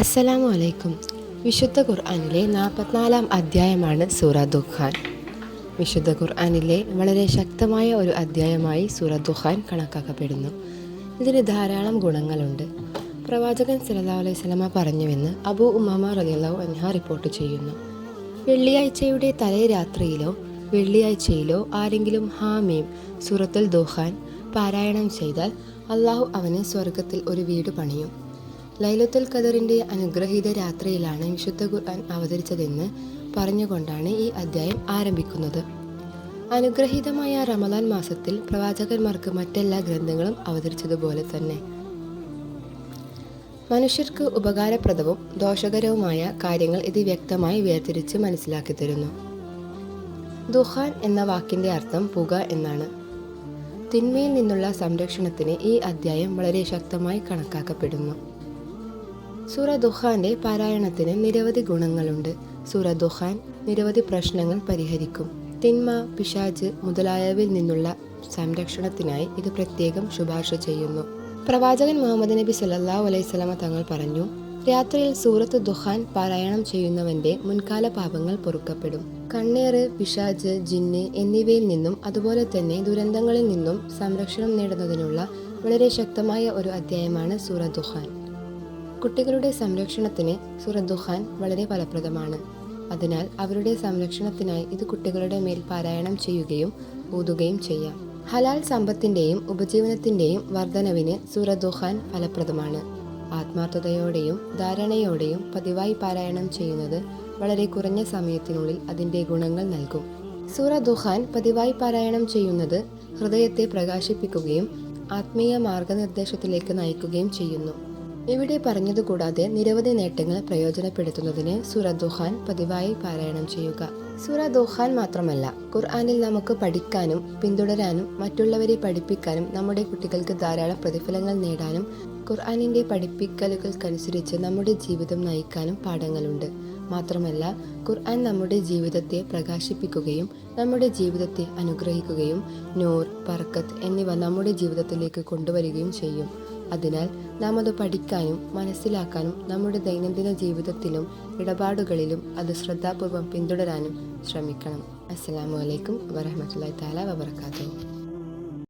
അസ്സലാമു അലൈക്കും. വിശുദ്ധ ഖുർആാനിലെ നാൽപ്പത്തിനാലാം അധ്യായമാണ് സൂറ ദുഖാൻ. വിശുദ്ധ ഖുർആാനിലെ വളരെ ശക്തമായ ഒരു അധ്യായമായി സൂറ ദുഖാൻ കണക്കാക്കപ്പെടുന്നു. ഇതിന് ധാരാളം ഗുണങ്ങളുണ്ട്. പ്രവാചകൻ സല്ലല്ലാഹു അലൈഹി സ്വലമ പറഞ്ഞുവെന്ന് അബു ഉമാമ റളിയല്ലാഹു അൻഹ റിപ്പോർട്ട് ചെയ്യുന്നു. വെള്ളിയാഴ്ചയുടെ തലേ രാത്രിയിലോ വെള്ളിയാഴ്ചയിലോ ആരെങ്കിലും ഹാമീം സൂറത്തുൽ ദുഖാൻ പാരായണം ചെയ്താൽ അള്ളാഹു അവന് സ്വർഗത്തിൽ ഒരു വീട് പണിയും. ലൈലത്തുൽ ഖദറിന്റെ അനുഗ്രഹീത രാത്രിയിലാണ് വിശുദ്ധ ഖുർആൻ അവതരിച്ചതെന്ന് പറഞ്ഞുകൊണ്ടാണ് ഈ അധ്യായം ആരംഭിക്കുന്നത്. അനുഗ്രഹീതമായ റമദാൻ മാസത്തിൽ പ്രവാചകന്മാർക്ക് മറ്റെല്ലാ ഗ്രന്ഥങ്ങളും അവതരിച്ചതുപോലെ തന്നെ. മനുഷ്യർക്ക് ഉപകാരപ്രദവും ദോഷകരവുമായ കാര്യങ്ങൾ ഇത് വ്യക്തമായി വേർതിരിച്ച് മനസ്സിലാക്കി തരുന്നു. ദുഹാൻ എന്ന വാക്കിന്റെ അർത്ഥം പുക എന്നാണ്. തിന്മയിൽ നിന്നുള്ള സംരക്ഷണത്തിന് ഈ അധ്യായം വളരെ ശക്തമായി കണക്കാക്കപ്പെടുന്നു. സൂറ ദുഹാന്റെ പാരായണത്തിന് നിരവധി ഗുണങ്ങളുണ്ട്. സൂറ ദുഹാൻ നിരവധി പ്രശ്നങ്ങൾ പരിഹരിക്കും. തിന്മ പിശാജ് മുതലായവയിൽ നിന്നുള്ള സംരക്ഷണത്തിനായി ഇത് പ്രത്യേകം ശുപാർശ ചെയ്യുന്നു. പ്രവാചകൻ മുഹമ്മദ് നബി സല്ലല്ലാഹു അലൈഹി വസല്ലമ തങ്ങൾ പറഞ്ഞു രാത്രിയിൽ സൂറത്ത് ദുഹാൻ പാരായണം ചെയ്യുന്നവന്റെ മുൻകാല പാപങ്ങൾ പൊറുക്കപ്പെടും. കണ്ണേറ് പിശാജ് ജിന്ന് എന്നിവയിൽ നിന്നും അതുപോലെ തന്നെ ദുരന്തങ്ങളിൽ നിന്നും സംരക്ഷണം നേടുന്നതിനുള്ള വളരെ ശക്തമായ ഒരു അധ്യായമാണ് സൂറ ദുഹാൻ കുട്ടികളുടെ സംരക്ഷണത്തിന് സൂറ ദുഹാൻ വളരെ ഫലപ്രദമാണ്. അതിനാൽ അവരുടെ സംരക്ഷണത്തിനായി ഇത് കുട്ടികളുടെ മേൽ പാരായണം ചെയ്യുകയും ഊതുകയും ചെയ്യാം. ഹലാൽ സമ്പത്തിന്റെയും ഉപജീവനത്തിന്റെയും വർധനവിന് സൂറ ദുഹാൻ ഫലപ്രദമാണ്. ആത്മാർത്ഥതയോടെയും ധാരണയോടെയും പതിവായി പാരായണം ചെയ്യുന്നത് വളരെ കുറഞ്ഞ സമയത്തിനുള്ളിൽ അതിന്റെ ഗുണങ്ങൾ നൽകും. സൂറ ദുഹാൻ പതിവായി പാരായണം ചെയ്യുന്നത് ഹൃദയത്തെ പ്രകാശിപ്പിക്കുകയും ആത്മീയ മാർഗനിർദ്ദേശത്തിലേക്ക് നയിക്കുകയും ചെയ്യുന്നു. ഇവിടെ പറഞ്ഞതുകൂടാതെ നിരവധി നേട്ടങ്ങൾ പ്രയോജനപ്പെടുത്തുന്നതിന് സുറ ദുഹാൻ പതിവായി പാരായണം ചെയ്യുക. സുറ ദുഹാൻ മാത്രമല്ല ഖുർആാനിൽ നമുക്ക് പഠിക്കാനും പിന്തുടരാനും മറ്റുള്ളവരെ പഠിപ്പിക്കാനും നമ്മുടെ കുട്ടികൾക്ക് ധാരാളം പ്രതിഫലങ്ങൾ നേടാനും ഖുർആനിന്റെ പഠിപ്പിക്കലുകൾക്കനുസരിച്ച് നമ്മുടെ ജീവിതം നയിക്കാനും പാഠങ്ങളുണ്ട്. മാത്രമല്ല ഖുർആൻ നമ്മുടെ ജീവിതത്തെ പ്രകാശിപ്പിക്കുകയും നമ്മുടെ ജീവിതത്തെ അനുഗ്രഹിക്കുകയും നൂർ പറക്കത്ത് എന്നിവ നമ്മുടെ ജീവിതത്തിലേക്ക് കൊണ്ടുവരികയും ചെയ്യും. അതിനാൽ നാം അത് പഠിക്കാനും മനസ്സിലാക്കാനും നമ്മുടെ ദൈനംദിന ജീവിതത്തിലും ഇടപാടുകളിലും അത് ശ്രദ്ധാപൂർവം പിന്തുടരാനും ശ്രമിക്കണം. അസ്സാം വലൈക്കും വറഹമത്തല്ലാ താല വബർക്കാത്തു